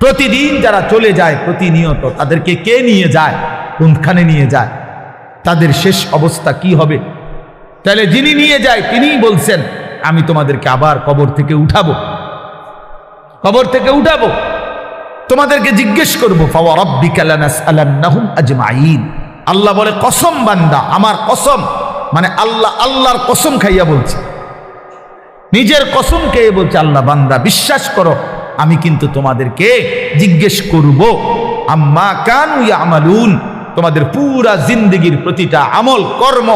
প্রতিদিন যারা চলে যায় প্রতিনিয়ত, তাদেরকে কে নিয়ে যায়? কোনখানে নিয়ে যায়? তাদের শেষ অবস্থা কি হবে? তাহলে যিনি নিয়ে যায়, তিনিই বলছেন, আমি তোমাদেরকে আবার কবর থেকে উঠাবো। কবর থেকে উঠাবো। তোমাদেরকে জিজ্ঞেস করব আল্লাহ বলে, কসম বান্দা, আমার কসম। মানে আল্লাহ, আল্লাহর কসম খাইয়া বলছে। নিজের কসম খেয়ে বলছে, আল্লাহ বান্দা, বিশ্বাস করো আমি কিন্তু তোমাদেরকে জিজ্ঞেস করব, আম্মা কানু আমালুন তোমাদের পুরা জিন্দগির প্রতিটা আমল, কর্ম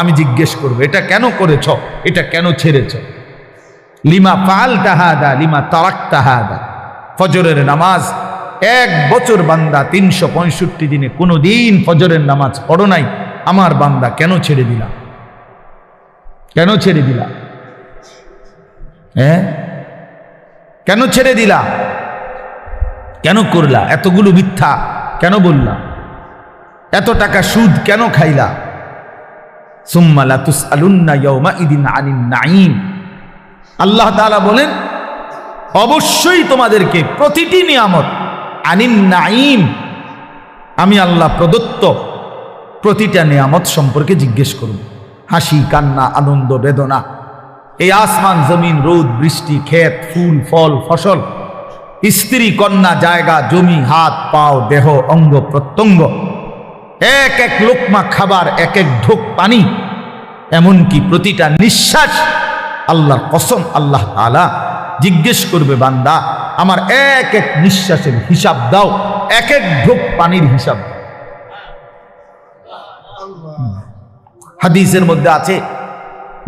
আমি জিজ্ঞেস করব, এটা কেন করেছ, এটা কেন ছেড়েছ? লিমা পাল তাহাদা লিমা তারাক তাহাদা ফজরের নামাজ, এক বছর বান্দা তিনশো পঁয়ষট্টি দিনে কোনো দিন ফজরের নামাজ পড়ো নাই, আমার বান্দা কেন ছেড়ে দিলাম কেন ছেড়ে দিলাম হ্যাঁ? কেন ছেড়ে দিলা? কেন করলা? এতগুলো মিথ্যা কেন বললা? এত টাকা সুদ কেন খাইলা? সুম্মালা তুস আলুন্না ইদিন আনিন নাইম আল্লাহ তাআলা বলেন, অবশ্যই তোমাদেরকে প্রতিটি নিয়ামত আনিন নাইম আমি আল্লাহ প্রদত্ত প্রতিটা নিয়ামত সম্পর্কে জিজ্ঞেস করব হাসি, কান্না, আনন্দ, বেদনা এই আসমান, জমিন, রোদ, বৃষ্টি, ক্ষেত, ফুল, ফল, ফসল। স্ত্রী, কন্যা, জায়গা, জমি, হাত, পাও, দেহ, অঙ্গ, প্রত্যঙ্গ। এক এক লোকমা খাবার, এক এক ঢোক পানি। এমনকি প্রতিটা নিঃশ্বাস আল্লাহর কসম, আল্লাহ তালা জিজ্ঞেস করবে, বান্দা, আমার এক এক নিঃশ্বাসের হিসাব দাও, এক এক ঢোক পানির হিসাব হাদিসের মধ্যে আছে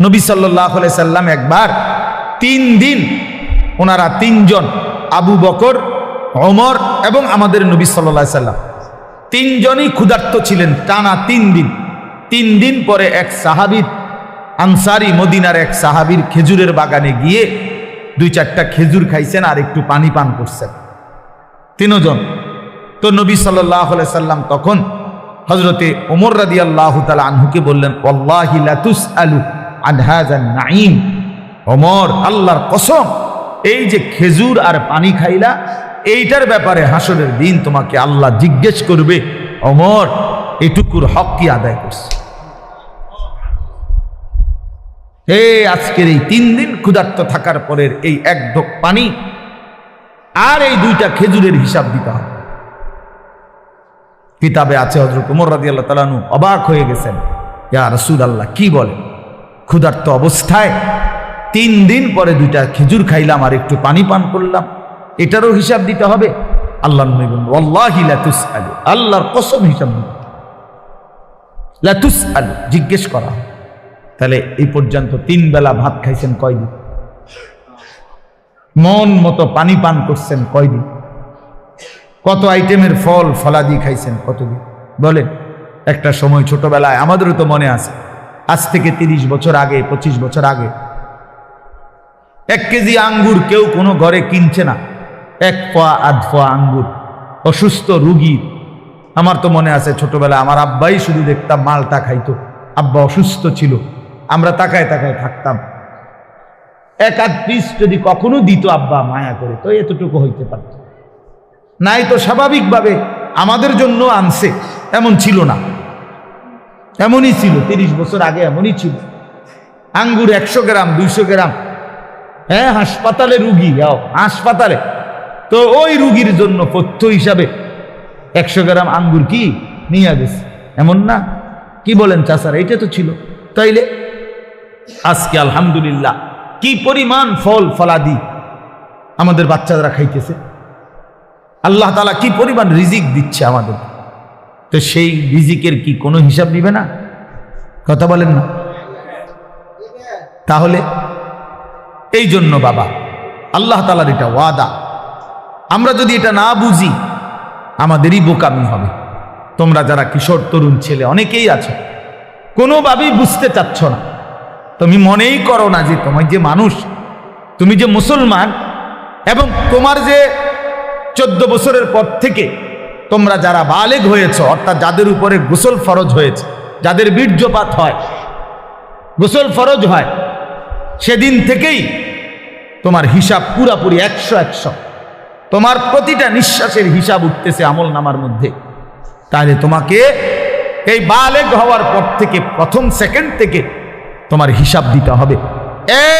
নবী সাল্লাহ সাল্লাম একবার তিন দিন ওনারা তিনজন আবু বকর অমর এবং আমাদের নবী সাল্লাহ সাল্লাম তিনজনই ক্ষুধার্ত ছিলেন টানা তিন দিন। তিন দিন পরে এক সাহাবির আনসারি মদিনার এক সাহাবির খেজুরের বাগানে গিয়ে দুই চারটা খেজুর খাইছেন আর একটু পানি পান করছেন। তিনজন। তো নবী সাল্লাহ সাল্লাম তখন হজরতে ওমর রাদি আল্লাহ তালা আনহুকে বললেন অল্লাহি লাতুস আলু নাইম ওমর আল্লাহর কসম, এই যে খেজুর আর পানি খাইলা, এইটার ব্যাপারে হাসরের দিন তোমাকে আল্লাহ জিজ্ঞেস করবে, অমর, এটুকুর হক কি আদায় করছে? হে আজকের এই তিন দিন ক্ষুধার্ত থাকার পরের এই এক ঢোক পানি, আর এই দুইটা খেজুরের হিসাব দিতে হবে। কিতাবে আছে হজরত উমর রাজি আল্লাহ তালানু অবাক হয়ে গেছেন। ইয়া রসুল আল্লাহ কি বলে ক্ষুধার্ত অবস্থায় তিন দিন পরে দুইটা খেজুর খাইলাম আর একটু পানি পান করলাম এটারও হিসাব দিতে হবে আল্লাহ নবী বললেন, "ওয়াল্লাহি লাতুসআলু।" আল্লাহর কসম হিসাব দিতে হবে। লাতুসআলু, জিজ্ঞেস করা। তাহলে এই পর্যন্ত তিন বেলা ভাত খাইছেন কয়দিন মন মতো পানি পান করছেন কয়দিন কত আইটেমের ফল ফলাদি খাইছেন কতদিন বলেন একটা সময় ছোটবেলায় আমাদেরও তো মনে আছে আজ থেকে তিরিশ বছর আগে, পঁচিশ বছর আগে। এক কেজি আঙ্গুর কেউ কোনো ঘরে কিনছে না। এক ফোয়া, আধ ফোয়া আঙ্গুর। অসুস্থ রুগী। আমার তো মনে আছে ছোটবেলায় আমার আব্বাই শুধু দেখতাম মালটা খাইতো। আব্বা অসুস্থ ছিল। আমরা তাকায় তাকায় থাকতাম। এক আধ পিস যদি কখনো দিত আব্বা মায়া করে, তো এতটুকু হইতে পারত। নাই তো স্বাভাবিকভাবে আমাদের জন্য আনছে, এমন ছিল না। এমনই ছিল, তিরিশ বছর আগে এমনই ছিল। আঙ্গুর একশো গ্রাম, দুইশো গ্রাম। হ্যাঁ হাসপাতালে রুগী হাসপাতালে। তো ওই রুগীর জন্য পথ্য হিসাবে একশো গ্রাম আঙ্গুর কি নিয়ে গেছে। এমন না? কি বলেন চাষারা এটা তো ছিল। তাইলে? আজকে আলহামদুলিল্লাহ, কি পরিমাণ ফল ফলাদি আমাদের বাচ্চারা খাইতেছে। আল্লাহ তালা কি পরিমাণ রিজিক দিচ্ছে আমাদের। তো সেই রিজিকের কি কোনো হিসাব নিবে না? কথা বলেন না। তাহলে এই জন্য বাবা, আল্লাহ তালার এটা ওয়াদা। আমরা যদি এটা না বুঝি, আমাদেরই বোকামি হবে। তোমরা যারা কিশোর, তরুণ ছেলে, অনেকেই আছো কোনোভাবেই বুঝতে চাচ্ছ না। তুমি মনেই করো না যে তোমার যে মানুষ, তুমি যে মুসলমান, এবং তোমার যে চোদ্দ বছরের পর থেকে তোমরা যারা বালেগ হয়েছ, অর্থাৎ যাদের উপরে গোসল ফরজ হয়েছে, যাদের বীর্যপাত হয়, গোসল ফরজ হয়, সেদিন থেকেই তোমার হিসাব পুরাপুরি একশো একশো। তোমার প্রতিটা নিঃশ্বাসের হিসাব উঠতেছে আমল নামার মধ্যে। তাহলে তোমাকে এই বালেগ হওয়ার পর থেকে, প্রথম সেকেন্ড থেকে তোমার হিসাব দিতে হবে।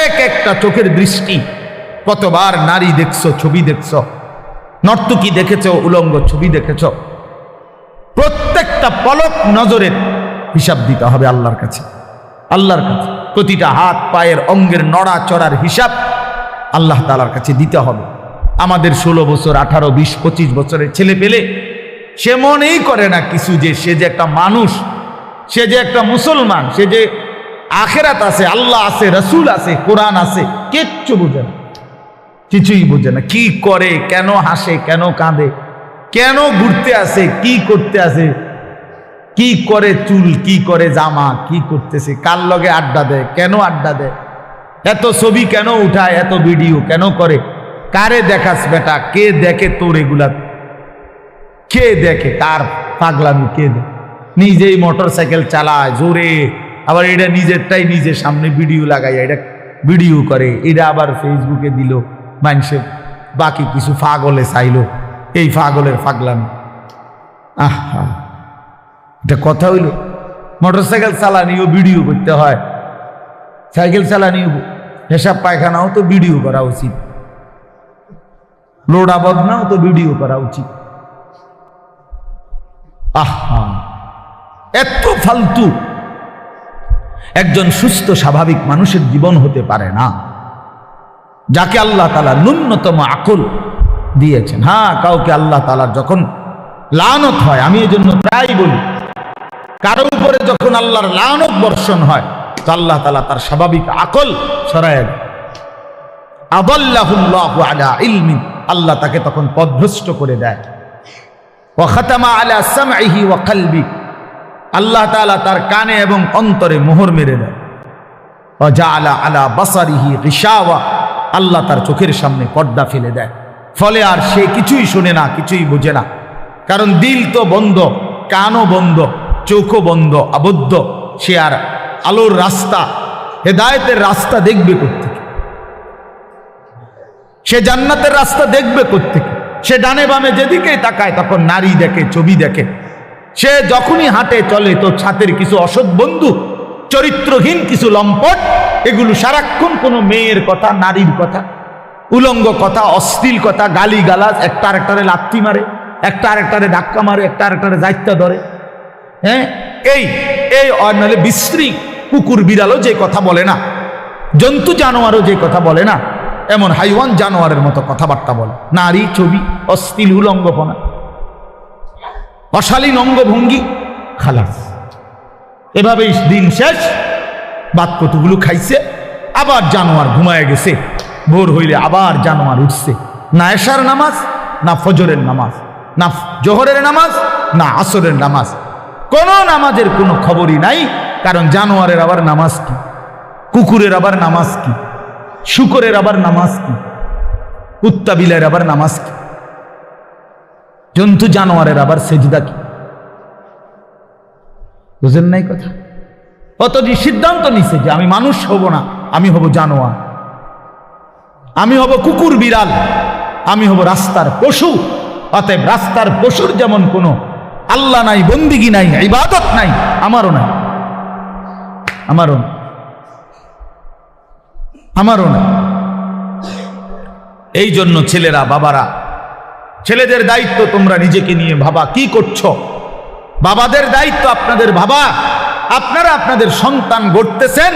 এক একটা চোখের দৃষ্টি, কতবার নারী দেখছ, ছবি দেখছ নর্তকী দেখেছ, উলঙ্গ ছবি দেখেছ? প্রত্যেকটা পলক নজরের হিসাব দিতে হবে আল্লাহর কাছে। আল্লাহর কাছে। প্রতিটা হাত, পায়ের অঙ্গের নড়া চড়ার হিসাব আল্লাহ তালার কাছে দিতে হবে। আমাদের ষোলো বছর, আঠারো, বিশ, পঁচিশ বছরের ছেলে পেলে সে মনেই করে না কিছু যে সে যে একটা মানুষ, সে যে একটা মুসলমান, সে যে আখেরাত আছে, আল্লাহ আছে, রসুল আছে, কোরআন আছে, কিচ্ছু বুঝে না। কিছুই বোঝে না। কি করে, কেন হাসে, কেন কাঁদে, কেন ঘুরতে আসে, কি করতে আসে, কি করে চুল, কি করে জামা, কি করতেছে, কার লগে আড্ডা দেয়, কেন আড্ডা দেয়, এত ছবি কেন উঠায়, এত ভিডিও কেন করে, কারে দেখাস বেটা, কে দেখে তোর এগুলা, কে দেখে, কার পাগলামি, কে দেখে নিজেই মোটর সাইকেল চালায়, জোরে, আবার এটা নিজেরটাই নিজের সামনে ভিডিও লাগাই এটা ভিডিও করে, এটা আবার ফেসবুকে দিল। মানুষে বাকি কিছু ফাগলে চাইলো। এই ফাগলের ফাগলামি। আহা। এটা কথা হইল। মোটর সাইকেল চালানিও ভিডিও করতে হয়। সাইকেল চালানিও হিসাব পায়খানাও তো ভিডিও করা উচিত। লোড আবদনাও তো ভিডিও করা উচিত। আহা। এত ফালতু। একজন সুস্থ স্বাভাবিক মানুষের জীবন হতে পারে না। যাকে আল্লাহ তালা ন্যূনতম আকল দিয়েছেন। হ্যাঁ কাউকে আল্লাহ তালার যখন লানত হয়, আমি এই জন্য প্রায় বলি কারও উপরে যখন আল্লাহর লানত বর্ষণ হয়, তো আল্লাহ তালা তার স্বাভাবিক আকল সরায় ইলমিন, আল্লাহ তাকে তখন পদভ্রষ্ট করে দেয়। ওয়াখাতামা আলা সামঈহি ওয়া কলবি, আল্লাহ তাআলা তার কানে এবং অন্তরে মোহর মেরে দেয়। ওয়াজাআলা আলা বাসারিহি গিশাওয়া আল্লাহ তার চোখের সামনে পর্দা ফেলে দেয়। ফলে আর সে কিছুই শোনে না, কিছুই বোঝে না। কারণ দিল তো বন্ধ, কানও বন্ধ, চোখও বন্ধ, আবদ্ধ। সে আর আলোর রাস্তা, হেদায়েতের রাস্তা দেখবে কোত্থেকে? সে জান্নাতের রাস্তা দেখবে কোত্থেকে? সে ডানে বামে যেদিকেই তাকায়, তখন নারী দেখে, ছবি দেখে। সে যখনই হাঁটে, চলে, তো ছাতের কিছু অসৎ বন্ধু চরিত্রহীন কিছু লম্পট, এগুলো সারাক্ষণ কোনো মেয়ের কথা, নারীর কথা, উলঙ্গ কথা, অশ্লীল কথা গালি গালাজ একটা আরেকটারে লাত্তি মারে, একটা আরেকটারে ধাক্কা মারে, একটা আরেকটারে দায়িত্ব ধরে। হ্যাঁ? এই এই নাহলে বিশ্রী কুকুর বিড়ালও যে কথা বলে না, জন্তু জানোয়ারও যে কথা বলে না, এমন হাইওয়ান জানোয়ারের মতো কথাবার্তা বলে। নারী, ছবি, অশ্লীল, উলঙ্গপনা, অশালীন অঙ্গভঙ্গি, খালাস। এভাবেই দিন শেষ। বাদ কতগুলো খাইছে, আবার জানোয়ার ঘুমায় গেছে। ভোর হইলে আবার জানোয়ার উঠছে। না এশার নামাজ, না ফজরের নামাজ, না জোহরের নামাজ, না আসরের নামাজ। কোন নামাজের কোনো খবরই নাই, কারণ জানোয়ারের আবার নামাজ কি? কুকুরের আবার নামাজ কি? শুকরের আবার নামাজ কি? কুত্তা বিলের আবার নামাজ কি? জন্তু জানোয়ারের আবার সেজদা কি? বুঝেন নাই কথা? অতটি সিদ্ধান্ত নিছে যে আমি মানুষ হব না, আমি হব জানোয়ার। আমি হব কুকুর বিড়াল, আমি হব রাস্তার পশু। অতএব রাস্তার পশুর যেমন কোনো আল্লাহ নাই, বন্দিগি নাই, ইবাদত নাই, আমারও নাই। আমারও না আমারও না এই জন্য ছেলেরা, বাবারা, ছেলেদের দায়িত্ব তোমরা নিজেকে নিয়ে ভাবা, কি করছ? বাবাদের দায়িত্ব আপনাদের বাবা। আপনারা আপনাদের সন্তান গড়তেছেন,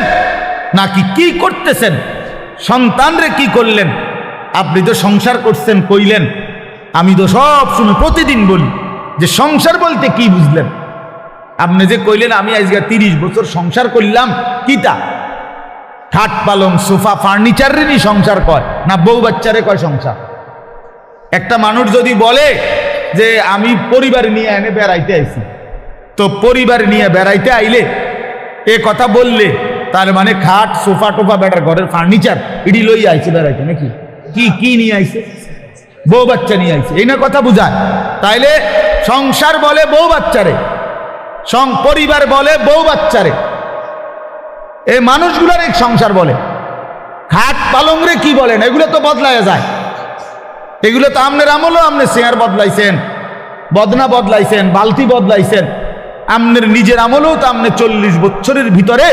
নাকি কি করতেছেন? সন্তানরে কি করলেন? আপনি তো সংসার করছেন, কইলেন। আমি তো সব সময় প্রতিদিন বলি, যে সংসার বলতে কি বুঝলেন? আপনি যে কইলেন, আমি আজকে তিরিশ বছর সংসার করলাম কিটা খাট পালং, সোফা, ফার্নিচারেরই সংসার কয়, না বউ বাচ্চারে কয় সংসার? একটা মানুষ যদি বলে যে আমি পরিবার নিয়ে এনে বেড়াইতে আইছি। তো পরিবার নিয়ে বেড়াইতে আইলে এ কথা বললে, তার মানে খাট, সোফা টোফা, বেটার ঘরের ফার্নিচার, ইডি লই আইছে বেড়াইতে নাকি? কি কি নিয়ে আইছে? বউ বাচ্চা নিয়ে আইছে। এই না কথা বুঝায়। তাইলে সংসার বলে বউ বাচ্চারে, সং, পরিবার বলে বউ বাচ্চারে। এই মানুষগুলার এক সংসার বলে। খাট পালংরে কি বলেন? এগুলো তো বদলায় যায়। এগুলো তো আমনের আমলও আমনে শেয়ার বদলাইছেন, বদনা বদলাইছেন, বালতি বদলাইছেন। আমনের নিজের আমলেও তো আমনে চল্লিশ বছরের ভিতরে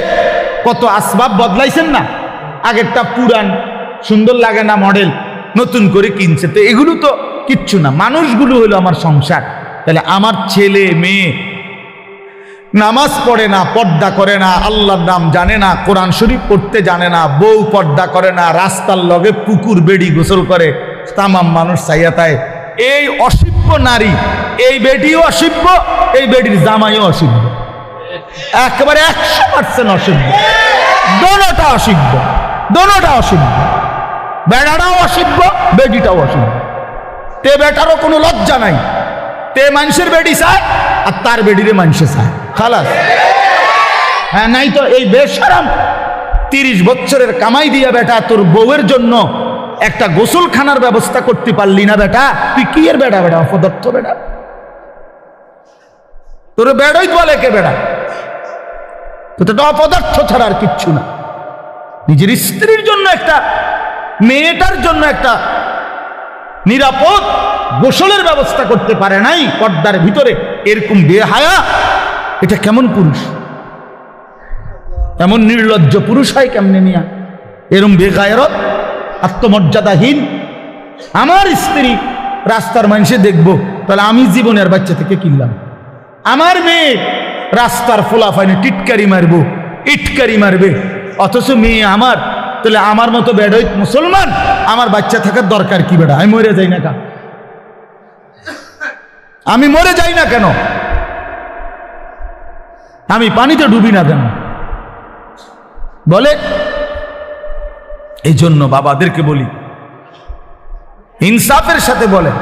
কত আসবাব বদলাইছেন না? আগেরটা পুরান, সুন্দর লাগে না মডেল নতুন করে কিনছে। তো এগুলো তো কিচ্ছু না, মানুষগুলো হলো আমার সংসার। তাহলে আমার ছেলে, মেয়ে, নামাজ পড়ে না, পর্দা করে না, আল্লাহর নাম জানে না, কোরআন শরীফ পড়তে জানে না, বউ পর্দা করে না, রাস্তার লগে পুকুর বেড়ি গোসল করে তামাম মানুষ চাইয়াতায় এই অসিব্য নারী, এই বেডিও অসিব্য এই বেডির জামাইও অসিব্য একেবারে একশো পার্সেন্ট অসিব্য দোনোটা অসিব্য দোনোটা অসিব্য বেড়াটাও অসিব্য বেডিটাও অসিব্য তে বেটারও কোনো লজ্জা নাই। তে মানুষের বেটি চায়, আর তার বেডিরে মানুষে চায়। খালাস। হ্যাঁ নাই তো এই বেশারাম তিরিশ বছরের কামাই দিয়া বেটা তোর বউয়ের জন্য একটা গোসলখানার ব্যবস্থা করতে পারলি না বেটা। তুই কি এর বেটা বেটা অপদত্ত বেটা তোর বেড়ই বলে কে বেড়া। তো তো অপদার্থ ছাড়া আর কিচ্ছু না। নিজের স্ত্রীর জন্য একটা, মেয়েটার জন্য একটা নিরাপদ গোসলের ব্যবস্থা করতে পারে নাই পর্দার ভিতরে। এরকম বেহায়া, এটা কেমন পুরুষ? এমন নির্লজ্জ পুরুষ হয় কেমনে নিয়া এরম বেগায়রত আত্মমর্যাদাহীন। আমার স্ত্রী রাস্তার মানুষে দেখব, তাহলে আমি জীবনের বাচ্চা থেকে কিনলাম। আমার মেয়ে রাস্তার ফোলাফাইনে টিটকারি মারবো, ইটকারি মারবে। অথচ মেয়ে আমার, তাহলে আমার মতো বেডইত মুসলমান, আমার বাচ্চা থাকার দরকার কি বেড়া আমি মরে যাই না কা আমি মরে যাই না কেন? আমি পানিতে ডুবি না কেন? বলে এই জন্য বাবাদেরকে বলি ইনসাফের সাথে বলে